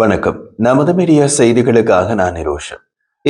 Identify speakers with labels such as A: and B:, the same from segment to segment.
A: வணக்கம். நமது மீடியா செய்திகளுக்காக நான் நிரோஷன்.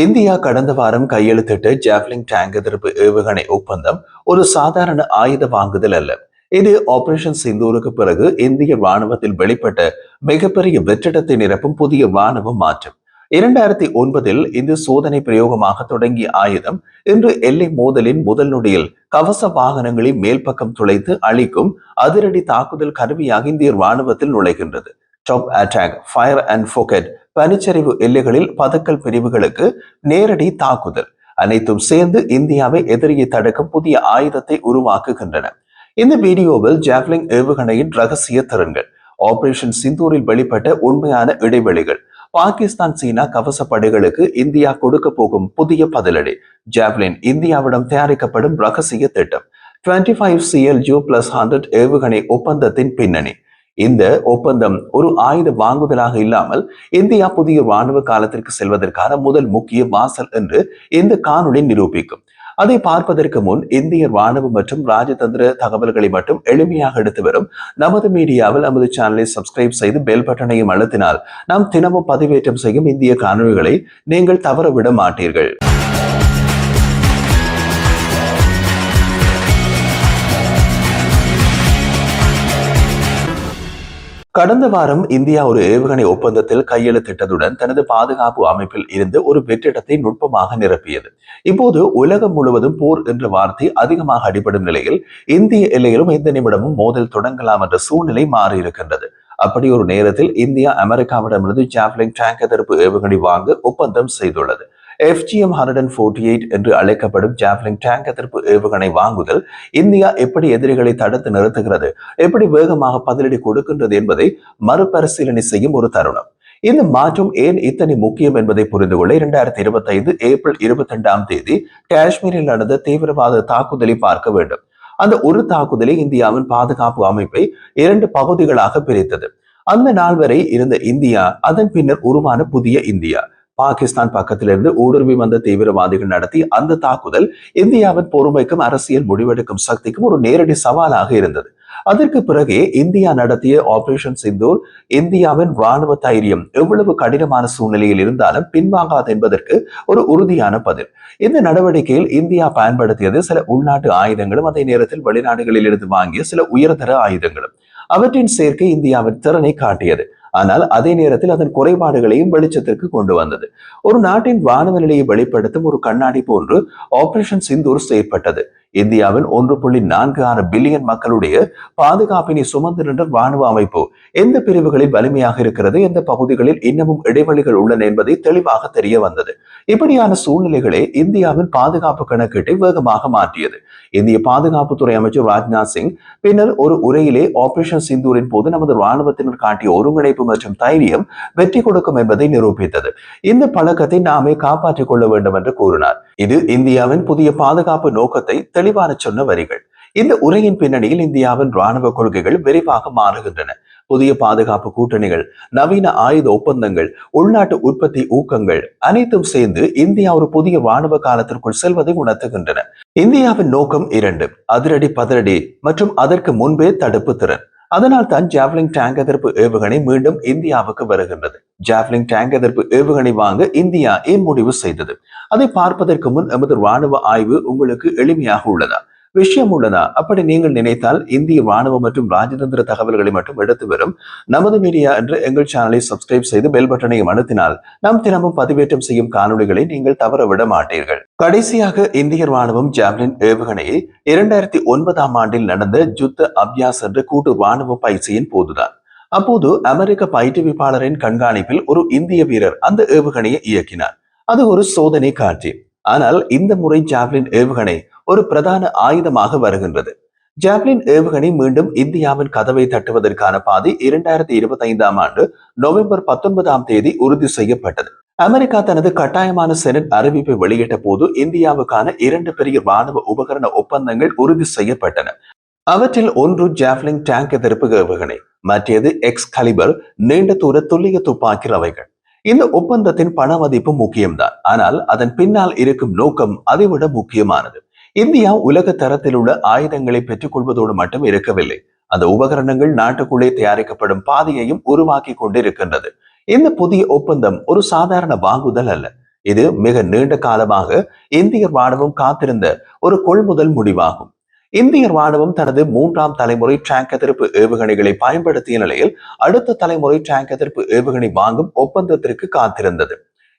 A: இந்தியா கடந்த வாரம் கையெழுத்திட்ட ஜாவ்லிங் டேங்க் எதிர்ப்பு ஏவுகணை ஒப்பந்தம் ஒரு சாதாரண ஆயுத வாங்குதல் அல்ல. இது ஆபரேஷன் சிந்தூருக்கு பிறகு இந்திய ராணுவத்தில் வெளிப்பட்ட மிகப்பெரிய வெற்றிடத்தை நிரப்பும் புதிய ராணுவ மாற்றம். இரண்டாயிரத்தி ஒன்பதில் இந்த சோதனை பிரயோகமாக தொடங்கிய ஆயுதம் இன்று எல்லை மோதலின் முதல் நொடியில் கவச வாகனங்களை மேல் பக்கம் துளைத்து அழிக்கும் அதிரடி தாக்குதல் கருவியாக இந்திய ராணுவத்தில் நுழைகின்றது. Top attack fire and forget பனிச்சரிவு எல்லைகளில் பதக்கல் பிரிவுகளுக்கு நேரடி தாக்குதல். அனைத்தும் சேர்ந்து இந்தியாவை எதிரியை தடுக்கும் புதிய ஆயுதத்தை உருவாக்குகின்றன. இந்த வீடியோவில் ஜாவ்லிங் ஏவுகணையின் ரகசிய திறன்கள் ஆபரேஷன் சிந்தூரில் வெளிப்பட்ட உண்மையான இடைவெளிகள் பாகிஸ்தான் சீனா கவச படைகளுக்கு இந்தியா கொடுக்க போகும் புதிய பதிலடி ஜாவ்லின் இந்தியாவிடம் தயாரிக்கப்படும் ரகசிய திட்டம். டுவெண்ட்டி ஃபைவ் சிஎல் ஜூ பிளஸ் ஹண்ட்ரட் ஏவுகணை ஒப்பந்தத்தின் பின்னணி. இந்த ஒப்பந்தம் ஒரு ஆயுத வாங்குதலாக இல்லாமல் இந்தியா புதிய ராணுவ காலத்திற்கு செல்வதற்கான முதல் முக்கிய வாசல் என்று இந்த காணொளி நிரூபிக்கும். அதை பார்ப்பதற்கு முன் இந்திய ராணுவ மற்றும் ராஜதந்திர தகவல்களை மட்டும் எளிமையாக எடுத்து வரும் நமது மீடியாவில் நமது சேனலை சப்ஸ்கிரைப் செய்து பெல் பட்டனையும் அழுத்தினால் நாம் தினமும் பதிவேற்றம் செய்யும் இந்திய காணொலிகளை நீங்கள் தவறவிட மாட்டீர்கள். கடந்த வாரம் இந்தியா ஒரு ஏவுகணை ஒப்பந்தத்தில் கையெழுத்திட்டதுடன் தனது பாதுகாப்பு அமைப்பில் இருந்து ஒரு வெற்றிடத்தை நுட்பமாக நிரப்பியது. இப்போது உலகம் முழுவதும் போர் என்ற வார்த்தை அதிகமாக அடிபடும் நிலையில் இந்திய எல்லையிலும் எந்த நிமிடமும் மோதல் தொடங்கலாம் என்ற சூழ்நிலை மாறியிருக்கின்றது. அப்படி ஒரு நேரத்தில் இந்தியா அமெரிக்காவிடமிருந்து ஜாவ்லிங் டேங்க் எதிர்ப்பு ஏவுகணை வாங்க ஒப்பந்தம் செய்துள்ளது. FGM hundred and forty eight என்று அழைக்கப்படும் ஜாவ்லிங் டேங்க் எதிர்ப்பு ஏவுகணை வாங்குதல் இந்தியா எப்படி எதிரிகளை தடுத்து நிறுத்துகிறது? எப்படி வேகமாக பதிலடி கொடுக்கின்றது என்பதை மறுபரிசீலனை செய்யும் ஒரு தருணம். இந்த மாற்றம் ஏன் இத்தனை முக்கியம் என்பதை புரிந்து கொள்ள இரண்டாயிரத்தி இருபத்தி ஐந்து ஏப்ரல் இருபத்தி ரெண்டாம் தேதி காஷ்மீரில் நடந்த தீவிரவாத தாக்குதலை பார்க்க வேண்டும். அந்த ஒரு தாக்குதலை இந்தியாவின் பாதுகாப்பு அமைப்பை இரண்டு பகுதிகளாக பிரித்தது. அந்த நாள் வரை இருந்த இந்தியா அதன் பின்னர் உருவான புதிய இந்தியா. பாகிஸ்தான் பக்கத்திலிருந்து ஊடுருவி வந்த தீவிரவாதிகள் நடத்தி அந்த தாக்குதல் இந்தியாவின் பொறுமைக்கும் அரசியல் முடிவெடுக்கும் சக்திக்கும் ஒரு நேரடி சவாலாக இருந்தது. அதற்கு பிறகே இந்தியா நடத்திய ஆபரேஷன் சிந்தூர் இந்தியாவின் ராணுவ தைரியம் எவ்வளவு கடினமான சூழ்நிலையில் இருந்தாலும் பின்வாங்காது என்பதற்கு ஒரு உறுதியான பதில். இந்த நடவடிக்கையில் இந்தியா பயன்படுத்தியது சில உள்நாட்டு ஆயுதங்களும் அதே நேரத்தில் வெளிநாடுகளில் இருந்து வாங்கிய சில உயர்தர ஆயுதங்களும். அவற்றின் சேர்க்கை இந்தியாவின் திறனை காட்டியது. ஆனால் அதே நேரத்தில் அதன் குறைபாடுகளையும் வெளிச்சத்திற்கு கொண்டு வந்தது. ஒரு நாட்டின் வானவ நிலையை வெளிப்படுத்தும் ஒரு கண்ணாடி போன்று ஆபரேஷன் சிந்தூர் செயற்பட்டது. இந்தியாவின் ஒன்று புள்ளி நான்கு ஆறு பில்லியன் மக்களுடைய பாதுகாப்பினை சுமந்து நின்ற ராணுவ அமைப்பு. எந்த பிரிவுகளில் வலிமையாக இருக்கிறது எந்த பகுதிகளில் இன்னமும் இடைவெளிகள் உள்ளன என்பதை தெளிவாக தெரிய வந்தது. இப்படியான சூழ்நிலைகளே இந்தியாவின் பாதுகாப்பு கணக்கீட்டை வேகமாக மாற்றியது. இந்திய பாதுகாப்புத்துறை அமைச்சர் ராஜ்நாத் சிங் பின்னர் ஒரு உரையிலே ஆபரேஷன் சிந்தூரின் போது நமது ராணுவத்தினர் காட்டிய ஒருங்கிணைப்பு மற்றும் தைரியம் வெற்றி கொடுக்கும் என்பதை நிரூபித்தது. இந்த பழக்கத்தை நாமே காப்பாற்றிக் கொள்ள வேண்டும் என்று கூறினார். இது இந்தியாவின் புதிய பாதுகாப்பு நோக்கத்தை தெளிவான சொன்ன வரிகள். இந்த உரையின் பின்னணியில் இந்தியாவின் ராணுவ கொள்கைகள் விரைவாக மாறுகின்றன. புதிய பாதுகாப்பு கூட்டணிகள் நவீன ஆயுத ஒப்பந்தங்கள் உள்நாட்டு உற்பத்தி ஊக்கங்கள் அனைத்தும் சேர்ந்து இந்தியா ஒரு புதிய ராணுவ காலத்திற்குள் செல்வதை உணர்த்துகின்றன. இந்தியாவின் நோக்கம் இரண்டு அதிரடி பதரடி மற்றும் அதற்கு முன்பே தடுப்பு திறன். அதனால் தான் ஜாவ்லிங் டேங்க் எதிர்ப்பு ஏவுகணை மீண்டும் இந்தியாவுக்கு வருகின்றது. ஜாவ்லிங் டேங்க் எதிர்ப்பு ஏவுகணை வாங்க இந்தியா இம்முடிவு முடிவு செய்தது. அதை பார்ப்பதற்கு முன் எமது ராணுவ ஆய்வு உங்களுக்கு எளிமையாக உள்ளதா? விஷயம் உள்ளதா? அப்படி நீங்கள் நினைத்தால் இந்திய ராணுவம் மற்றும் ராஜதந்திர தகவல்களை மட்டும் எடுத்து வரும் நமது மீடியா என்று எங்கள் சேனலை சப்ஸ்கிரைப் செய்து பெல் பட்டனையும் அழுத்தினால் நாம் தினமும் பதிவேற்றம் செய்யும் காணொலிகளை நீங்கள் தவற விட மாட்டீர்கள். கடைசியாக இந்திய ராணுவம் ஜாவ்லின் ஏவுகணையை இரண்டாயிரத்தி ஒன்பதாம் ஆண்டில் நடந்த ஜுத்த அபியாஸ் என்ற கூட்டு ராணுவ பயிற்சியின் போதுதான். அப்போது அமெரிக்க பயிற்றுவிப்பாளரின் கண்காணிப்பில் ஒரு இந்திய வீரர் அந்த ஏவுகணையை இயக்கினார். அது ஒரு சோதனை காட்சி. ஆனால் இந்த முறை ஜாவ்லின் ஏவுகணை ஒரு பிரதான ஆயுதமாக வருகின்றது. ஜாவ்லின் ஏவுகணை மீண்டும் இந்தியாவின் கதவை தட்டுவதற்கான பாதை இரண்டாயிரத்தி இருபத்தி ஐந்தாம் ஆண்டு நவம்பர் பத்தொன்பதாம் தேதி உறுதி செய்யப்பட்டது. அமெரிக்கா தனது கட்டாயமான செனட் அறிவிப்பை வெளியிட்ட போது இந்தியாவுக்கான இரண்டு பெரிய ராணுவ உபகரண ஒப்பந்தங்கள் உறுதி செய்யப்பட்டன. அவற்றில் ஒன்று ஜாவ்லிங் டேங்க் எதிர்ப்பு ஏவுகணை மற்றது எக்ஸ் கலிபர் நீண்ட தூர துல்லிய துப்பாக்கி ரவைகள் இந்த ஒப்பந்தத்தின் பண மதிப்பு முக்கியம்தான் ஆனால் அதன் பின்னால் இருக்கும் நோக்கம் அதைவிட முக்கியமானது. இந்தியா உலக தரத்தில் உள்ள ஆயுதங்களை பெற்றுக்கொள்வதோடு மட்டும் இருக்கவில்லை. அந்த உபகரணங்கள் நாட்டுக்குள்ளே தயாரிக்கப்படும் பாதையையும் உருவாக்கி கொண்டிருக்கின்றது. இந்த புதிய ஒப்பந்தம் ஒரு சாதாரண வாங்குதல் அல்ல. இது மிக நீண்ட காலமாக இந்திய ராணுவம் காத்திருந்த ஒரு கொள்முதல் முடிவாகும். இந்திய ராணுவம் தனது மூன்றாம் தலைமுறை டிராங்க் எதிர்ப்பு ஏவுகணைகளை பயன்படுத்திய நிலையில் அடுத்த தலைமுறை டிராங்க் எதிர்ப்பு ஏவுகணை வாங்கும் ஒப்பந்தத்திற்கு காத்திருந்தது.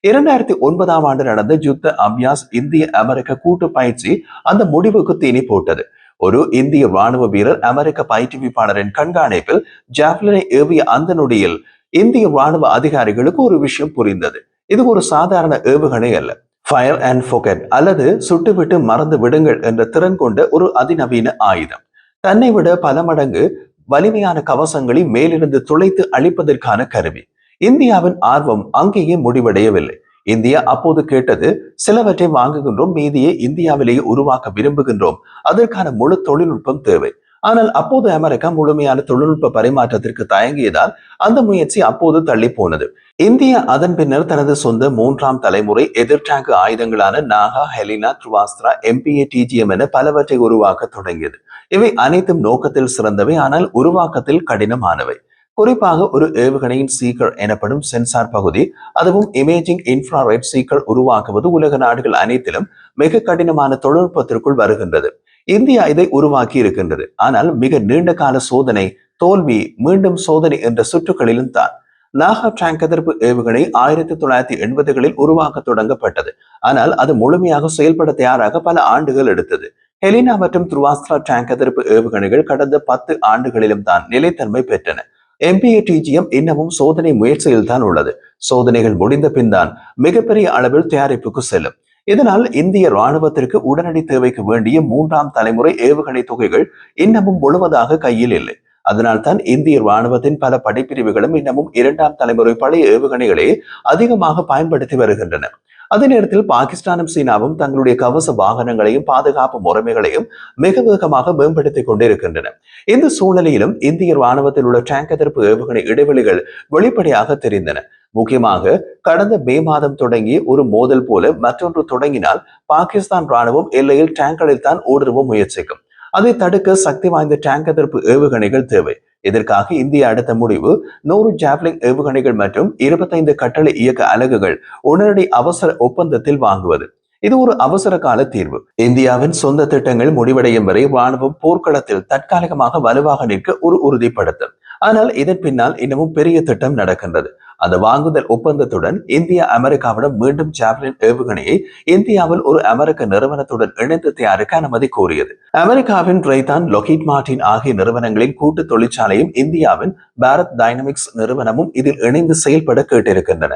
A: இரண்டாயிரத்தி ஒன்பதாம் ஆண்டு நடந்த யுத்த அபியாஸ் இந்திய அமெரிக்க கூட்டு பயிற்சி அந்த முடிவுக்கு தீனி போட்டது. ஒரு இந்திய ராணுவ வீரர் அமெரிக்க பயிற்றுவிப்பாளரின் கண்காணிப்பில் ஜாப்லினை ஏவிய அந்த நொடியில் இந்திய ராணுவ அதிகாரிகளுக்கு ஒரு விஷயம் புரிந்தது. இது ஒரு சாதாரண ஏவுகணை அல்ல. ஃபயர் அண்ட் ஃபோகட் அல்லது சுட்டுவிட்டு மறந்து விடுங்கள் என்ற திறன் கொண்ட ஒரு அதிநவீன ஆயுதம். தன்னை விட பல மடங்கு வலிமையான கவசங்களை மேலிருந்து துளைத்து அழிப்பதற்கான கருவி. இந்தியாவின் ஆர்வம் அங்கேயே முடிவடையவில்லை. இந்தியா அப்போது கேட்டது சிலவற்றை வாங்குகின்றோம் மீதியை இந்தியாவிலேயே உருவாக்க விரும்புகின்றோம். அதற்கான முழு தொழில்நுட்பம் தேவை. ஆனால் அப்போது அமெரிக்கா முழுமையான தொழில்நுட்ப பரிமாற்றத்திற்கு தயங்கியதால் அந்த முயற்சி அப்போது தள்ளி போனது இந்தியா அதன் பின்னர் தனது சொந்த மூன்றாம் தலைமுறை எதிர் டேங்க் ஆயுதங்களான நாகா ஹெலினா த்ருவாஸ்திரா எம்பிஏ டிஜிஎம் என பலவற்றை உருவாக்க தொடங்கியது. இவை அனைத்தும் நோக்கத்தில் சிறந்தவை ஆனால் உருவாக்கத்தில் கடினமானவை. குறிப்பாக ஒரு ஏவுகணையின் சீக்கர் எனப்படும் சென்சார் பகுதி அதுவும் இமேஜிங் இன்ஃப்ராரெட் சீக்கர் உருவாக்குவது உலக நாடுகள் அனைத்திலும் மிக கடினமான தொழில்நுட்பத்திற்குள் வருகின்றது. இந்தியா இதை உருவாக்கி இருக்கின்றது. ஆனால் மிக நீண்ட கால சோதனை தோல்வி மீண்டும் சோதனை என்ற சுற்றுகளிலும் தான். நாகா டேங்க் எதிர்ப்பு ஏவுகணை ஆயிரத்தி தொள்ளாயிரத்தி எண்பதுகளில் உருவாக்க தொடங்கப்பட்டது. ஆனால் அது முழுமையாக செயல்பட தயாராக பல ஆண்டுகள் எடுத்தது. ஹெலினா மற்றும் துருவாஸ்திரா டேங்க் எதிர்ப்பு ஏவுகணைகள் கடந்த பத்து ஆண்டுகளிலும் தான் நிலைத்தன்மை பெற்றன. எம்பிஏ டிஜிஎம் இன்னமும் சோதனை முயற்சியில் தான் உள்ளது. சோதனைகள் முடிந்த பின் தான் மிகப்பெரிய அளவில் தயாரிப்புக்கு செல்லும். இதனால் இந்திய ராணுவத்திற்கு உடனடி தேவைக்கு வேண்டிய மூன்றாம் தலைமுறை ஏவுகணை தொகைகள் இன்னமும் முழுவதாக கையில் இல்லை. அதனால் தான் இந்திய ராணுவத்தின் பல படைப்பிரிவுகளும் இன்னமும் இரண்டாம் தலைமுறை பழைய ஏவுகணைகளே அதிகமாக பயன்படுத்தி வருகின்றன. அதே நேரத்தில் பாகிஸ்தானும் சீனாவும் தங்களுடைய கவச வாகனங்களையும் பாதுகாப்பு முறைமைகளையும் மிக வேகமாக மேம்படுத்திக் கொண்டிருக்கின்றன. இந்த சூழ்நிலையிலும் இந்திய ராணுவத்தில் உள்ள டேங்க் எதிர்ப்பு ஏவுகணை இடைவெளிகள் வெளிப்படையாக தெரிந்தன. முக்கியமாக கடந்த மே மாதம் தொடங்கி ஒரு மோதல் போல மற்றொன்று தொடங்கினால் பாகிஸ்தான் ராணுவம் எல்லையில் டேங்க்களில் தான் ஊடுருவ முயற்சிக்கும். அதை தடுக்க சக்தி வாய்ந்த டேங்க் எதிர்ப்பு ஏவுகணைகள் தேவை. இதற்காக இந்தியா அடுத்த முடிவு? நூறு ஜாவ்லிங் ஏவுகணைகள் மற்றும் இருபத்தைந்து கட்டளை இயக்க அலகுகள் உடனடி அவசர ஒப்பந்தத்தில் வாங்குவது. இது ஒரு அவசர கால தீர்வு. இந்தியாவின் சொந்த திட்டங்கள் முடிவடையும் வரை ராணுவம் போர்க்களத்தில் தற்காலிகமாக வலுவாக நிற்க ஒரு உறுதிப்படுத்தும். ஆனால் இதன் பின்னால் இன்னமும் பெரிய திட்டம் நடக்கின்றது. அந்த வாங்குதல் ஒப்பந்தத்துடன் இந்தியா அமெரிக்காவிடம் மீண்டும் ஜாவ்லின் ஏவுகணையை இந்தியாவில் ஒரு அமெரிக்க நிறுவனத்துடன் இணைந்து தயாரிக்க அனுமதி கோரியது. அமெரிக்காவின் ரைதான் லொகிட் மார்டின் ஆகிய நிறுவனங்களின் கூட்டு தொழிற்சாலையும் இந்தியாவின் பாரத் டைனமிக்ஸ் நிறுவனமும் இதில் இணைந்து செயல்பட கேட்டிருக்கின்றன.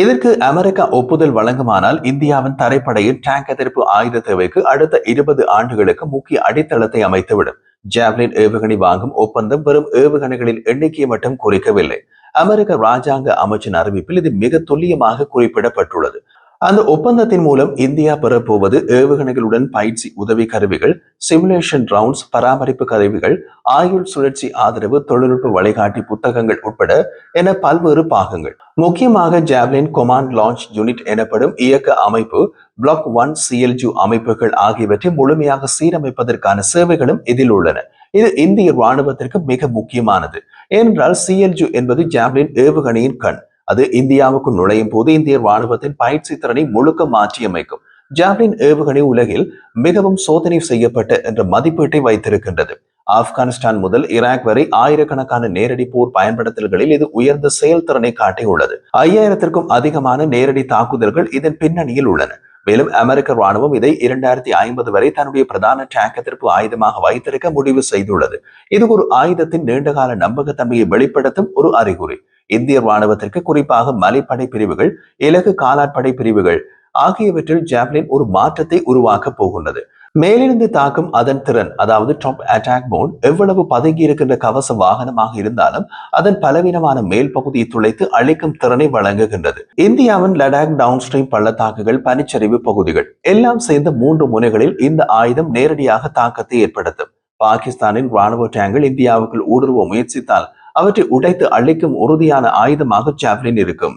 A: இதற்கு அமெரிக்கா ஒப்புதல் வழங்குமானால் இந்தியாவின் தரைப்படையின் டேங்க் எதிர்ப்பு ஆயுத தேவைக்கு அடுத்த இருபது ஆண்டுகளுக்கு முக்கிய அடித்தளத்தை அமைத்துவிடும். ஜாவ்லின் ஏவுகணை வாங்கும் ஒப்பந்தம் வெறும் ஏவுகணைகளின் எண்ணிக்கையை மட்டும் குறிக்கவில்லை. அமெரிக்க ராஜாங்க அமைச்சின் அறிவிப்பில் இது மிக துல்லியமாக குறிப்பிடப்பட்டுள்ளது. அந்த ஒப்பந்தத்தின் மூலம் இந்தியா பெறப்போவது ஏவுகணைகளுடன் பயிற்சி உதவி கருவிகள் சிமுலேஷன் ரவுண்ட்ஸ் பராமரிப்பு கருவிகள் ஆயுள் சுழற்சி ஆதரவு தொழில்நுட்ப வழிகாட்டி புத்தகங்கள் உட்பட என பல்வேறு பாகங்கள். முக்கியமாக ஜாவ்லின் கொமாண்ட் லான்ச் யூனிட் எனப்படும் இயக்க அமைப்பு பிளாக் ஒன் சிஎல்ஜு அமைப்புகள் ஆகியவற்றை முழுமையாக சீரமைப்பதற்கான சேவைகளும் இதில் உள்ளன. இது இந்திய ராணுவத்திற்கு மிக முக்கியமானது. ஏனென்றால் சிஎல்ஜு என்பது ஜாவ்லின் ஏவுகணையின் கண். அது இந்தியாவுக்கு நுழையும் போது இந்திய ராணுவத்தின் பயிற்சி திறனை முழுக்க மாற்றியமைக்கும். ஜாவ்லின் ஏவுகணை உலகில் மிகவும் சோதனை செய்யப்பட்ட என்ற மதிப்பீட்டை வைத்திருக்கின்றது. ஆப்கானிஸ்தான் முதல் ஈராக் வரை ஆயிரக்கணக்கான நேரடி போர் பயன்படுத்தல்களில் இது உயர்ந்த செயல்திறனை காட்டியுள்ளது. ஐயாயிரத்திற்கும் அதிகமான நேரடி தாக்குதல்கள் இதன் பின்னணியில் உள்ளன. மேலும் அமெரிக்க ராணுவம் இதை இரண்டாயிரத்தி ஐம்பது வரை தன்னுடைய பிரதான டேங்க் ஆயுதமாக வைத்திருக்க முடிவு செய்துள்ளது. இது ஒரு ஆயுதத்தின் நீண்டகால நம்பகத்தன்மையை வெளிப்படுத்தும் ஒரு அறிகுறி. இந்திய ராணுவத்திற்கு குறிப்பாக மலைப்படை பிரிவுகள் இலகு காலாட்படை பிரிவுகள் ஆகியவற்றில் ஜாவ்லின் ஒரு மாற்றத்தை உருவாக்க போகின்றது. மேலிருந்து தாக்கும் அதன் திறன் அதாவது டாப் அட்டாக் மோட் எவ்வளவு பதுங்கி இருக்கின்ற கவச வாகனமாக இருந்தாலும் அதன் பலவீனமான மேல் பகுதியை துளைத்து அழிக்கும் திறனை வழங்குகின்றது. இந்தியாவின் லடாக் டவுன் ஸ்ட்ரீம் பள்ளத்தாக்குகள் பனிச்சரிவு பகுதிகள் எல்லாம் சேர்ந்த மூன்று முனைகளில் இந்த ஆயுதம் நேரடியாக தாக்கத்தை ஏற்படுத்தும். பாகிஸ்தானின் ராணுவ டேங்கள் இந்தியாவுக்குள் ஊடுருவ முயற்சித்தால் அவற்றை உடைத்து அழிக்கும் உறுதியான ஆயுதமாக ஜாவ்லின் இருக்கும்.